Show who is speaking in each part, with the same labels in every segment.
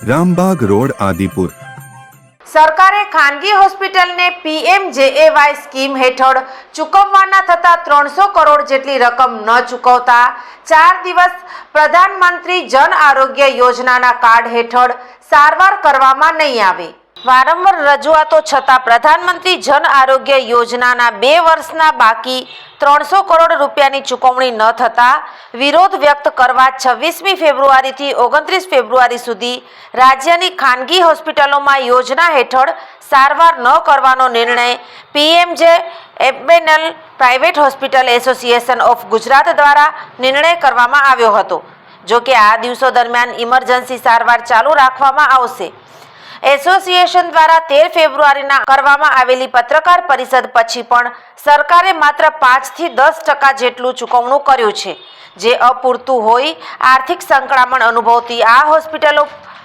Speaker 1: Rambagh road, Adipur.
Speaker 2: સરકારે ખાનગી હોસ્પિટલને પીએમજેએવાય સ્કીમ હેઠળ ચૂકવવાના થતા ત્રણસો કરોડ જેટલી રકમ ન ચૂકવતા ચાર દિવસ પ્રધાનમંત્રી જન આરોગ્ય યોજનાના કાર્ડ હેઠળ સારવાર કરવામાં નહીં આવે. વારંવાર રજૂઆતો છતાં પ્રધાનમંત્રી જન આરોગ્ય યોજનાના બે વર્ષના બાકી ત્રણસો કરોડ રૂપિયાની ચૂકવણી ન થતાં વિરોધ વ્યક્ત કરવા છવ્વીસમી ફેબ્રુઆરીથી ઓગણત્રીસ ફેબ્રુઆરી સુધી રાજ્યની ખાનગી હોસ્પિટલોમાં યોજના હેઠળ સારવાર ન કરવાનો નિર્ણય PMJ એબેનલ private hospital association of Gujarat દ્વારા નિર્ણય કરવામાં આવ્યો હતો. જો કે આ દિવસો દરમિયાન ઇમરજન્સી સારવાર ચાલુ રાખવામાં આવશે. એસોસિએશન દ્વારા તેર ફેબ્રુઆરીના કરવામાં આવેલી પત્રકાર પરિષદ પછી પણ સરકારે માત્ર પાંચથી દસ ટકા જેટલું ચૂકવણું કર્યું છે. જે અપૂરતું હોય, આર્થિક સંકળામણ અનુભવતી આ હોસ્પિટલો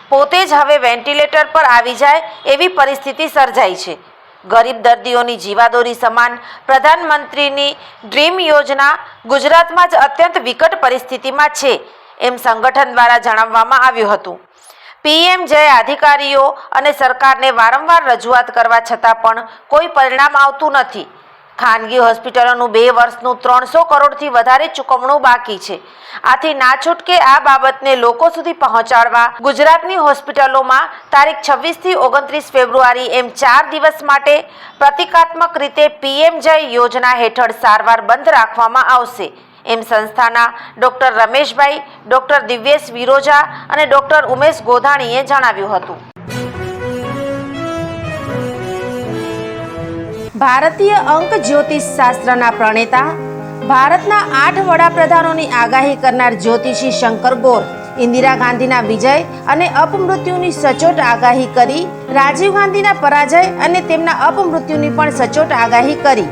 Speaker 2: પોતે જ હવે વેન્ટિલેટર પર આવી જાય એવી પરિસ્થિતિ સર્જાઈ છે. ગરીબ દર્દીઓની જીવાદોરી સમાન પ્રધાનમંત્રીની ડ્રીમ યોજના ગુજરાતમાં જ અત્યંત વિકટ પરિસ્થિતિમાં છે, એમ સંગઠન દ્વારા જણાવવામાં આવ્યું હતું. પીએમ જય અધિકારીઓ અને સરકારને વારંવાર રજૂઆત કરવા છતાં પણ કોઈ પરિણામ આવતું નથી. ખાનગી હોસ્પિટલોનું બે વર્ષનું ત્રણસો કરોડથી વધારે ચૂકવણું બાકી છે. આથી ના છૂટકે આ બાબતને લોકો સુધી પહોંચાડવા ગુજરાતની હોસ્પિટલોમાં તારીખ છવ્વીસથી ઓગણત્રીસ ફેબ્રુઆરી એમ ચાર દિવસ માટે પ્રતિકાત્મક રીતે પીએમ જય યોજના હેઠળ સારવાર બંધ રાખવામાં આવશે. એમ સંસ્થાના ડોક્ટર રમેશભાઈ, ડોક્ટર દિવ્યેશ વિરોજા અને ડોક્ટર ઉમેશ ગોધાણીએ જણાવ્યું હતું. ભારતીય અંક જ્યોતિષ શાસ્ત્રના પ્રણેતા, ભારતના આઠ વડાપ્રધાનોની આગાહી કરનાર જ્યોતિષી શંકર ગોર, ઇન્દિરા ગાંધીના વિજય અને અપમૃત્યુની સચોટ આગાહી કરી, રાજીવ ગાંધીના પરાજય અને તેમના અપમૃત્યુની પણ સચોટ આગાહી કરી.